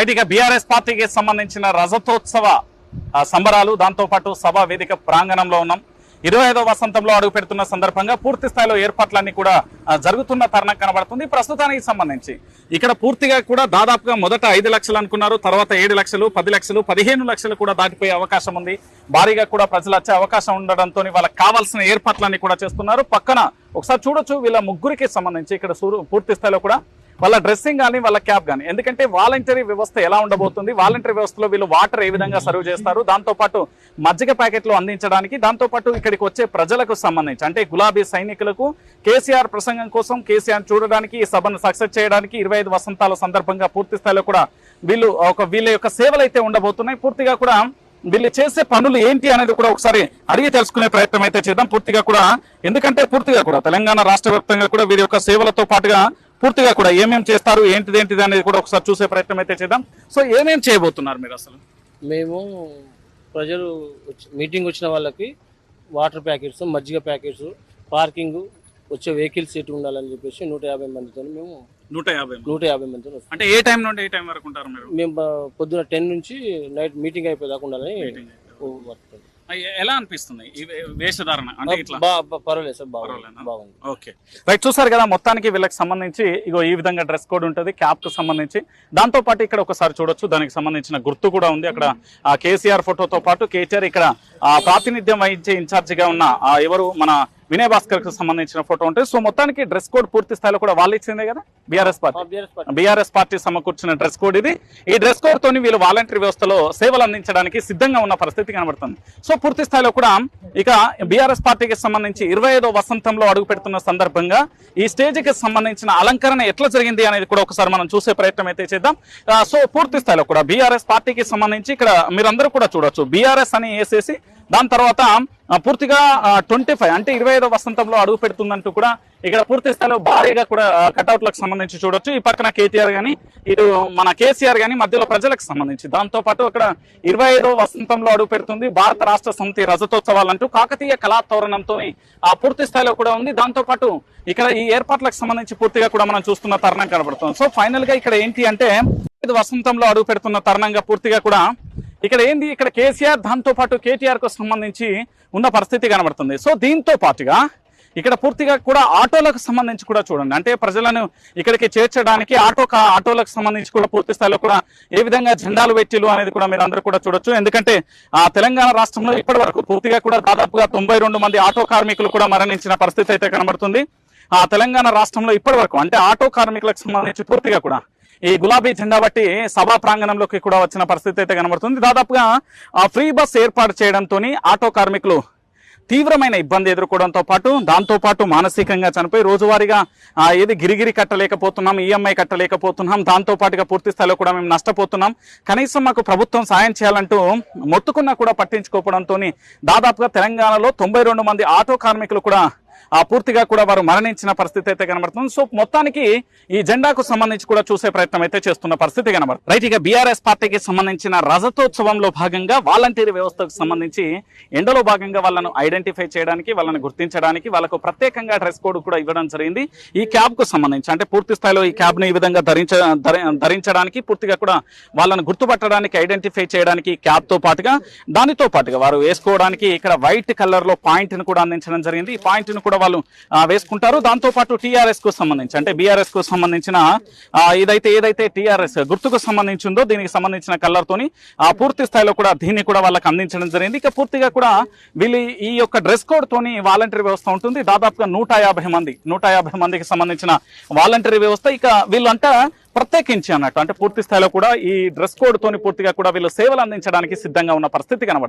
Right ఇక BRS పార్టీకి సంబంధించిన రజతోత్సవ సంబరాలు దాంతో పాటు సభా వేదిక ప్రాంగణంలో ఉన్నాం. ఇరవై ఐదో వసంతంలో అడుగు పెడుతున్న సందర్భంగా పూర్తి స్థాయిలో ఏర్పాట్లన్నీ కూడా జరుగుతున్న తరుణం కనబడుతుంది. ప్రస్తుతానికి సంబంధించి ఇక్కడ పూర్తిగా కూడా దాదాపుగా మొదట ఐదు లక్షలు అనుకున్నారు తర్వాత ఏడు లక్షలు పది లక్షలు పదిహేను లక్షలు కూడా దాటిపోయే అవకాశం ఉంది. భారీగా కూడా ప్రజలు వచ్చే అవకాశం ఉండడంతో వాళ్ళకి కావాల్సిన ఏర్పాట్లన్నీ కూడా చేస్తున్నారు. పక్కన ఒకసారి చూడొచ్చు వీళ్ళ ముగ్గురికి సంబంధించి ఇక్కడ సూరు- పూర్తి స్థాయిలో కూడా వాళ్ళ డ్రెస్సింగ్ కానీ వాళ్ళ క్యాప్ కానీ ఎందుకంటే వాలంటరీ వ్యవస్థ ఎలా ఉండబోతుంది? వాలంటరీ వ్యవస్థలో వీళ్ళు వాటర్ ఏ విధంగా సర్వ్ చేస్తారు? దాంతో పాటు మజ్జిగ ప్యాకెట్లు అందించడానికి దాంతో పాటు ఇక్కడికి వచ్చే ప్రజలకు సంబంధించి అంటే గులాబీ సైనికులకు కేసీఆర్ ప్రసంగం కోసం కేసీఆర్ చూడడానికి ఈ సభను సక్సెస్ చేయడానికి ఇరవై ఐదు వసంతాల సందర్భంగా పూర్తి స్థాయిలో కూడా వీళ్ళు ఒక వీళ్ళ యొక్క సేవలు అయితే ఉండబోతున్నాయి. పూర్తిగా కూడా వీళ్ళు చేసే పనులు ఏంటి అనేది కూడా ఒకసారి అడిగి తెలుసుకునే ప్రయత్నం అయితే చేద్దాం. పూర్తిగా కూడా ఎందుకంటే పూర్తిగా కూడా తెలంగాణ రాష్ట్ర వ్యాప్తంగా కూడా వీరి యొక్క సేవలతో పాటుగా పూర్తిగా కూడా ఏమేం చేస్తారు ఏంటిది ఏంటిది అనేది కూడా ఒకసారి చూసే ప్రయత్నం అయితే చేద్దాం. సో ఏమేం చేయబోతున్నారు మీరు అసలు? మేము ప్రజలు వచ్చి- మీటింగ్ వచ్చిన వాళ్ళకి వాటర్ ప్యాకెట్స్ మజ్జిగ ప్యాకెట్స్ పార్కింగ్ వచ్చే వెహికల్స్ సీట్ ఉండాలని చెప్పేసి నూట యాభై మందితో మేము నూట యాభై. నూట యాభై మందితో వస్తాం. అంటే ఏ టైం నుండి ఏ టైం వరకు ఉంటారు మీరు? మేము పొద్దున టెన్ నుంచి నైట్ మీటింగ్ అయిపోయేదాకా ఉండాలని వర్క్. ఎలా అనిపిస్తుంది? ఈ వేషధారణ? అంటే ఇట్లా పర్వాలేదు సార్ బాగుంది ఓకే. రైట్ చూసారు కదా మొత్తానికి వీళ్ళకి సంబంధించి ఇగో ఈ విధంగా డ్రెస్ కోడ్ ఉంటుంది క్యాప్కు సంబంధించి. దాంతో పాటు ఇక్కడ ఒకసారి చూడొచ్చు దానికి సంబంధించిన గుర్తు కూడా ఉంది. అక్కడ కేసీఆర్ ఫోటోతో పాటు కేసీఆర్ ఇక్కడ ఆ ప్రాతినిధ్యం వహించే ఇన్ఛార్జ్గా ఉన్న ఆ ఎవరు? మన వినయ్ భాస్కర్కు సంబంధించిన ఫోటో ఉంటుంది సో మొత్తానికి డ్రెస్ కోడ్ పూర్తి స్థాయిలో కూడా వాళ్ళు ఇచ్చిందే కదా? BRS party. బీఆర్ఎస్ పార్టీ సమకూర్చిన డ్రెస్ కోడ్ ఇది. ఈ డ్రెస్ కోడ్ తోని వీళ్ళు వాలంటరీ వ్యవస్థలో సేవలు అందించడానికి సిద్ధంగా ఉన్న పరిస్థితి కనబడుతుంది. సో పూర్తి స్థాయిలో కూడా ఇక బీఆర్ఎస్ పార్టీకి సంబంధించి ఇరవై వసంతంలో అడుగు పెడుతున్న సందర్భంగా ఈ స్టేజ్కి సంబంధించిన అలంకరణ ఎట్లా జరిగింది అనేది కూడా ఒకసారి మనం చూసే ప్రయత్నం అయితే చేద్దాం. సో పూర్తి స్థాయిలో కూడా బీఆర్ఎస్ పార్టీకి సంబంధించి ఇక్కడ మీరందరూ కూడా చూడొచ్చు. బీఆర్ఎస్ అని వేసేసి దాని తర్వాత పూర్తిగా ట్వంటీ ఫైవ్ అంటే ఇరవై ఐదో వసంతంలో అడుగు పెడుతుందంటూ కూడా ఇక్కడ పూర్తి స్థాయిలో భారీగా కూడా కటౌట్లకు సంబంధించి చూడొచ్చు. ఈ పక్కన కేటీఆర్ గాని ఇటు మన కేసీఆర్ గాని మధ్యలో ప్రజలకు సంబంధించి. దాంతో పాటు అక్కడ ఇరవై ఐదో వసంతంలో అడుగు పెడుతుంది. భారత రాష్ట్ర సమితి రజతోత్సవాలంటూ కాకతీయ కళాతోరణంతో ఆ పూర్తి స్థాయిలో కూడా ఉంది. దాంతో పాటు ఇక్కడ ఈ ఏర్పాట్లకు సంబంధించి పూర్తిగా కూడా మనం చూస్తున్న తరుణం కనబడుతుంది. సో ఫైనల్గా ఇక్కడ ఏంటి అంటే వసంతంలో అడుగు పెడుతున్న తరుణంగా పూర్తిగా కూడా ఇక్కడ ఏంది? ఇక్కడ కేసీఆర్ దాంతో పాటు కేటీఆర్కు సంబంధించి ఉన్న పరిస్థితి కనబడుతుంది. సో దీంతో పాటుగా ఇక్కడ పూర్తిగా కూడా ఆటోలకు సంబంధించి కూడా చూడండి. అంటే ప్రజలను ఇక్కడికి చేర్చడానికి ఆటో ఆటోలకు సంబంధించి కూడా పూర్తి స్థాయిలో కూడా ఏ విధంగా జెండాలు పెట్టిలు అనేది కూడా మీరు అందరూ కూడా చూడొచ్చు. ఎందుకంటే ఆ తెలంగాణ రాష్ట్రంలో ఇప్పటి వరకు పూర్తిగా కూడా దాదాపుగా తొంభై రెండు మంది ఆటో కార్మికులు కూడా మరణించిన పరిస్థితి అయితే కనబడుతుంది. ఆ తెలంగాణ రాష్ట్రంలో ఇప్పటి వరకు అంటే ఆటో కార్మికులకు సంబంధించి పూర్తిగా కూడా ఈ గులాబీ జెండా బట్టి సభా ప్రాంగణంలోకి కూడా వచ్చిన పరిస్థితి అయితే కనబడుతుంది. దాదాపుగా ఫ్రీ బస్ ఏర్పాటు చేయడంతో ఆటో కార్మికులు తీవ్రమైన ఇబ్బంది ఎదుర్కోవడంతో పాటు దాంతో పాటు మానసికంగా చనిపోయి రోజువారీగా ఏది గిరిగిరి కట్టలేకపోతున్నాం ఈఎంఐ కట్టలేకపోతున్నాం దాంతోపాటుగా పూర్తి స్థాయిలో కూడా మేము నష్టపోతున్నాం. కనీసం మాకు ప్రభుత్వం సాయం చేయాలంటూ మొత్తుకున్నా కూడా పట్టించుకోవడంతో దాదాపుగా తెలంగాణలో తొంభై రెండు మంది ఆటో కార్మికులు కూడా ఆ పూర్తిగా కూడా వారు మరణించిన పరిస్థితి అయితే కనబడుతుంది. సో మొత్తానికి ఈ జెండాకు సంబంధించి కూడా చూసే ప్రయత్నం అయితే చేస్తున్న పరిస్థితి కనబడుతుంది. రైట్ ఇక బీఆర్ఎస్ పార్టీకి సంబంధించిన రజతోత్సవంలో భాగంగా వాలంటీర్ వ్యవస్థకు సంబంధించి ఎండలో భాగంగా వాళ్ళను ఐడెంటిఫై చేయడానికి వాళ్ళని గుర్తించడానికి వాళ్ళకు ప్రత్యేకంగా డ్రెస్ కోడ్ కూడా ఇవ్వడం జరిగింది. ఈ క్యాబ్కు సంబంధించి అంటే పూర్తి స్థాయిలో ఈ క్యాబ్ను ఈ విధంగా ధరించ ధరించడానికి పూర్తిగా కూడా వాళ్ళను గుర్తుపట్టడానికి ఐడెంటిఫై చేయడానికి క్యాబ్తో పాటుగా దానితో పాటుగా వారు వేసుకోవడానికి ఇక్కడ వైట్ కలర్లో పాయింట్ను కూడా అందించడం జరిగింది. ఈ పాయింట్ను కూడా వాళ్ళు వేసుకుంటారు. దాంతో పాటు టీఆర్ఎస్కు సంబంధించి అంటే బీఆర్ఎస్కు సంబంధించిన ఇదైతే ఏదైతే టీఆర్ఎస్ గుర్తుకు సంబంధించి ఉందో దీనికి సంబంధించిన కలర్ తోని ఆ పూర్తి స్థాయిలో కూడా దీన్ని కూడా వాళ్ళకి అందించడం జరిగింది. ఇక పూర్తిగా కూడా వీళ్ళు ఈ యొక్క డ్రెస్ కోడ్ తోని వాలంటరీ వ్యవస్థ ఉంటుంది. దాదాపుగా నూట యాభై మంది నూట యాభై మందికి సంబంధించిన వాలంటరీ వ్యవస్థ. ఇక వీళ్ళంతా ప్రత్యేకించి అన్నట్టు అంటే పూర్తి స్థాయిలో కూడా ఈ డ్రెస్ కోడ్ తోని పూర్తిగా కూడా వీళ్ళు సేవలు అందించడానికి సిద్ధంగా ఉన్న పరిస్థితి కనబడుతుంది.